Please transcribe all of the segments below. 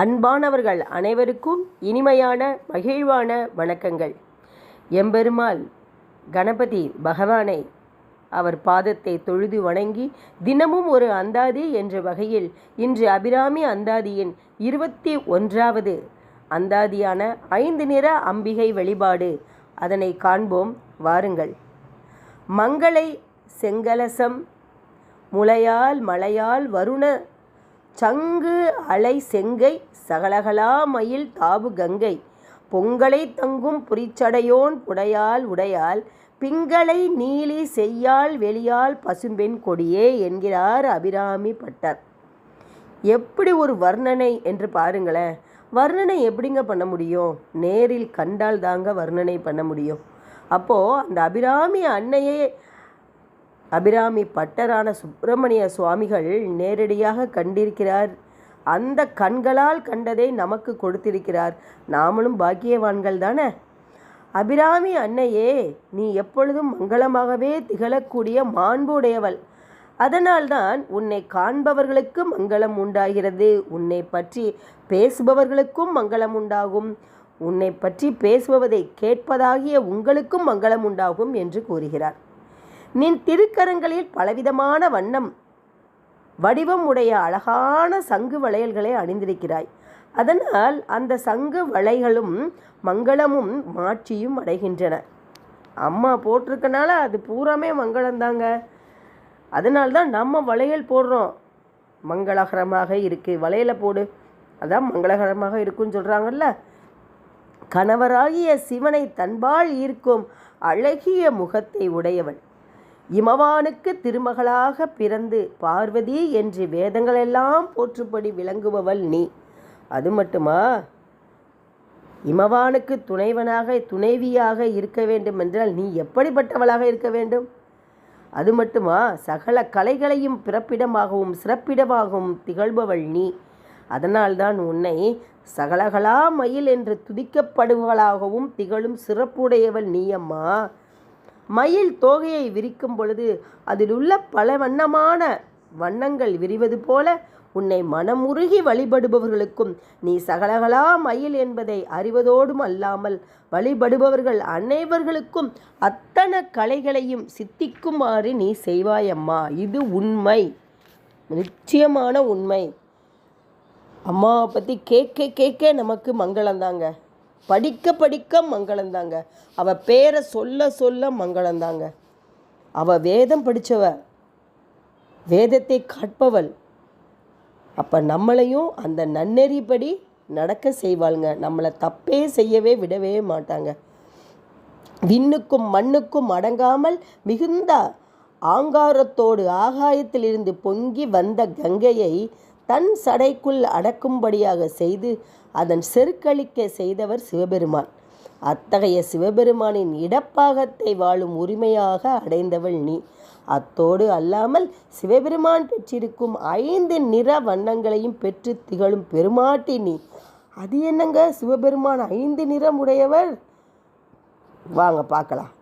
அன்பானவர்கள் அனைவருக்கும் இனிமையான மகிழ்வான வணக்கங்கள். எம்பெருமாள் கணபதி பகவானை அவர் பாதத்தை தொழுது வணங்கி தினமும் ஒரு அந்தாதி என்ற வகையில் இன்று அபிராமி அந்தாதியின் இருபத்தி ஒன்றாவது அந்தாதியான ஐந்து நிற அம்பிகை வழிபாடு அதனை காண்போம். வாருங்கள். மங்களை செங்கலசம் முளையால் மலையால் வருண சங்கு அலை செங்கை சகலகலா மயில் தாவு கங்கை. பொங்கலை தங்கும் புரிச்சடையோன் புடையால் உடையால் பிங்களை நீலி செய்யால் வெளியால் பசும்பெண் கொடியே என்கிறார் அபிராமி பட்டர். எப்படி ஒரு வர்ணனை என்று பாருங்களேன். வர்ணனை எப்படிங்க பண்ண முடியும்? நேரில் கண்டால் தாங்க வர்ணனை பண்ண முடியும். அப்போது அந்த அபிராமி அன்னையே அபிராமி பட்டரான சுப்பிரமணிய சுவாமிகள் நேரடியாக கண்டிருக்கிறார். அந்த கண்களால் கண்டதை நமக்கு கொடுத்திருக்கிறார். நாமளும் பாக்கியவான்கள் தானே? அபிராமி அன்னையே நீ எப்பொழுதும் மங்களமாகவே திகழக்கூடிய மாண்புடையவள். அதனால்தான் உன்னை காண்பவர்களுக்கு மங்களம் உண்டாகிறது. உன்னை பற்றி பேசுபவர்களுக்கும் மங்களம் உண்டாகும். உன்னை பற்றி பேசுபவதை கேட்பதாகிய உங்களுக்கும் மங்களம் உண்டாகும் என்று கூறுகிறார். நின் திருக்கரங்களில் பலவிதமான வண்ணம். வடிவம் உடைய அழகான சங்கு வளையல்களை அணிந்திருக்கிறாய். அதனால் அந்த சங்கு வளைகளும் மங்களமும் மாட்சியும் அடைகின்றன. அம்மா போட்டிருக்கனால அது பூராமே மங்களம்தாங்க அதனால்தான் நம்ம வளையல் போடுறோம். மங்களகரமாக இருக்குது வளையலை போடு. அதான் மங்களகரமாக இருக்குன்னு சொல்கிறாங்கல்ல கணவராகிய சிவனை தன்பால் ஈர்க்கும் அழகிய முகத்தை உடையவன். இமவானுக்கு திருமகளாக பிறந்து பார்வதி என்று வேதங்களெல்லாம் போற்றுப்படி விளங்குபவள் நீ. அது மட்டுமா? இமவானுக்கு துணைவனாக துணைவியாக இருக்க வேண்டும் என்றால் நீ எப்படிப்பட்டவளாக இருக்க வேண்டும்? அது மட்டுமா? சகல கலைகளையும் பிறப்பிடமாகவும் சிறப்பிடமாகவும் திகழ்பவள் நீ. அதனால்தான் உன்னை சகலகலா மயில் என்று துதிக்கப்படுபவளாகவும் திகழும் சிறப்புடையவள் நீ அம்மா. மயில் தோகையை விரிக்கும் பொழுது அதில் உள்ள பல வண்ணமான வண்ணங்கள் விரிவது போல உன்னை மனமுருகி வழிபடுபவர்களுக்கும் நீ சகலகலா மயில் என்பதை அறிவதோடும் அல்லாமல் வழிபடுபவர்கள் அனைவர்களுக்கும் அத்தனை கலைகளையும் சித்திக்குமாறு நீ செய்வாயம்மா. இது உண்மை. நிச்சயமான உண்மை. அம்மாவை பற்றி கேட்க கேட்க நமக்கு மங்களம்தாங்க. படிக்க படிக்க மங்களந்தாங்க அவள் பேரை சொல்ல சொல்ல மங்களந்தாங்க அவள் வேதம் படித்தவ வேதத்தை காட்பவள். அப்போ நம்மளையும் அந்த நன்னெறிப்படி நடக்க செய்வாளுங்க. நம்மளை தப்பே செய்யவே விடவே மாட்டாங்க. விண்ணுக்கும் மண்ணுக்கும் அடங்காமல் மிகுந்த ஆங்காரத்தோடு ஆகாயத்திலிருந்து பொங்கி வந்த கங்கையை தன் சடைக்குள் அடக்கும்படியாக செய்து அதன் செருக்களிக்க செய்தவர் சிவபெருமான். அத்தகைய சிவபெருமானின் இடப்பாகத்தை வாழும் உரிமையாக அடைந்தவள் நீ. அத்தோடு அல்லாமல் சிவபெருமான் பெற்றிருக்கும் ஐந்து நிற வண்ணங்களையும் பெற்று திகழும் பெருமாட்டி நீ. அது என்னங்க? சிவபெருமான் ஐந்து நிறம் உடையவர்? வாங்க பார்க்கலாம்.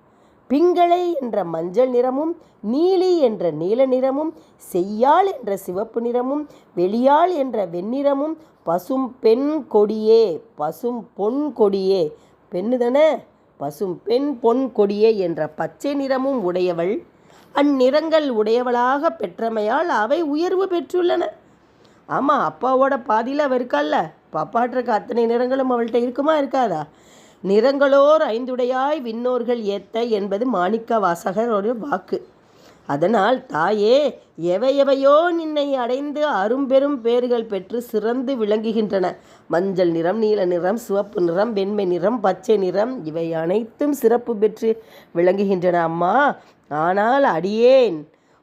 பிங்களை என்ற மஞ்சள் நிறமும் நீலி என்ற நீல நிறமும் செய்யாள் என்ற சிவப்பு நிறமும் வெளியாள் என்ற வெண்ணிறமும் பசும் பெண் கொடியே பசும் பொன் கொடியே பெண்ணு தானே பசும் பெண் பொன் கொடியே என்ற பச்சை நிறமும் உடையவள். அந்நிறங்கள் உடையவளாக பெற்றமையால் அவை உயர்வு பெற்றுள்ளன. ஆமாம் அப்பாவோட பாதியில் அவள் இருக்கால்ல பப்பாட்டிருக்க அத்தனை நிறங்களும் அவள்கிட்ட இருக்குமா இருக்காதா? நிறங்களோர் ஐந்துடையாய் விண்ணோர்கள் ஏத்த என்பது மாணிக்க வாசகரோட வாக்கு. அதனால் தாயே எவையவையோ நின்னை அடைந்து அரும்பெரும் பேர்கள் பெற்று சிறந்து விளங்குகின்றன. மஞ்சள் நிறம் நீல நிறம் சிவப்பு நிறம் வெண்மை நிறம் பச்சை நிறம் இவை அனைத்தும் சிறப்பு பெற்று விளங்குகின்றன அம்மா. ஆனால் அடியேன்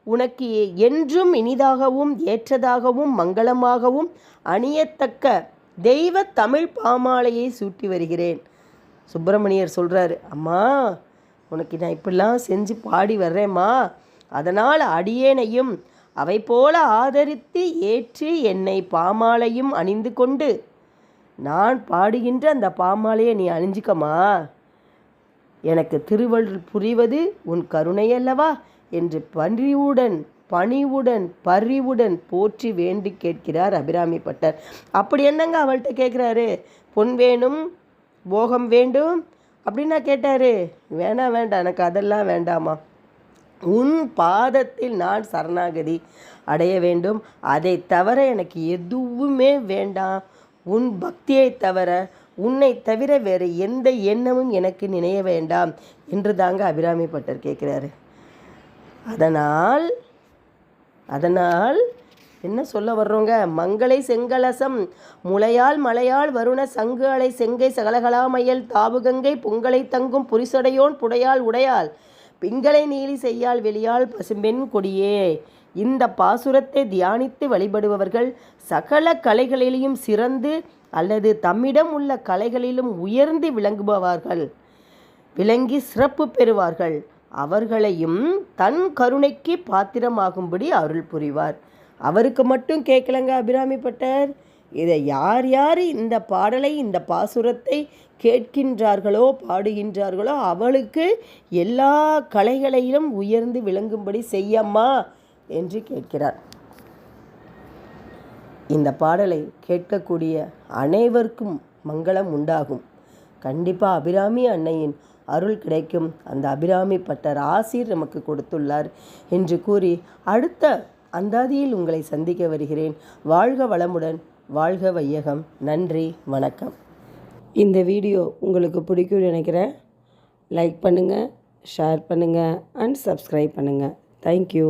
உனக்கு என்றும் இனிதாகவும் ஏற்றதாகவும் மங்களமாகவும் அணியத்தக்க தெய்வ தமிழ் பாமாலையை சூட்டி வருகிறேன். சுப்பிரமணியர் சொல்கிறாரு அம்மா உனக்கு நான் இப்படிலாம் செஞ்சு பாடி வர்றேம்மா. அதனால் அடியேனையும் அவை போல ஆதரித்து ஏற்று என்னை பாமாலையும் அணிந்து கொண்டு. நான் பாடுகின்ற அந்த பாமாலையை நீ அணிஞ்சிக்கம்மா. எனக்கு திருவள்ளுவர் புரிவது உன் கருணையல்லவா? என்று பன்றியுடன் பணிவுடன் பறிவுடன் போற்றி வேண்டி கேட்கிறார் அபிராமி பட்டர் அப்படி என்னங்க அவள்கிட்ட கேட்குறாரு? பொன் வேணும் போகம் வேண்டும் அப்படின்னா கேட்டாரு. வேணாம் வேண்டாம் எனக்கு அதெல்லாம் வேண்டாமா உன் பாதத்தில் நான் சரணாகதி அடைய வேண்டும். அதை தவிர எனக்கு எதுவுமே வேண்டாம். உன் பக்தியை தவிர உன்னை தவிர வேறு எந்த எண்ணமும் எனக்கு நினைய வேண்டாம் என்று தாங்க அபிராமி பட்டர் கேட்குறாரு. அதனால் அதனால் என்ன சொல்ல வர்றோங்க? மங்களை செங்கலசம். முளையால் மலையால் வருண சங்கு அலை செங்கை சகலகலாமையல் தாவுகங்கை பொங்கலை தங்கும் புரிசடையோன் புடையால் உடையால். பிங்களை நீலி செய்யால் வெளியால் பசும்பெண் கொடியே. இந்த பாசுரத்தை தியானித்து வழிபடுபவர்கள் சகல கலைகளிலும் சிறந்து அல்லது தம்மிடம் உள்ள கலைகளிலும் உயர்ந்து விளங்குபவார்கள். விளங்கி சிறப்பு பெறுவார்கள். அவர்களையும் தன் கருணைக்கு பாத்திரமாகும்படி அருள் புரிவார். அவருக்கு மட்டும் கேட்கலங்க அபிராமி பட்டர். இதை யார் யார் இந்த பாடலை இந்த பாசுரத்தை கேட்கின்றார்களோ பாடுகின்றார்களோ அவளுக்கு எல்லா கலைகளிலும் உயர்ந்து விளங்கும்படி செய்யம்மா என்று கேட்கிறார். இந்த பாடலை கேட்கக்கூடிய அனைவருக்கும் மங்களம் உண்டாகும். கண்டிப்பாக அபிராமி அன்னையின் அருள் கிடைக்கும். அந்த அபிராமி பட்டர் ஆசீர் நமக்கு கொடுத்துள்ளார் என்று கூறி அடுத்த அந்தாதியில் உங்களை சந்திக்க வருகிறேன். வாழ்க வளமுடன் வாழ்க வையகம். நன்றி வணக்கம். இந்த வீடியோ உங்களுக்கு பிடிக்கும்னு நினைக்கிறேன். லைக் பண்ணுங்கள் ஷேர் பண்ணுங்கள் அண்ட் சப்ஸ்கிரைப் பண்ணுங்கள் தேங்க்யூ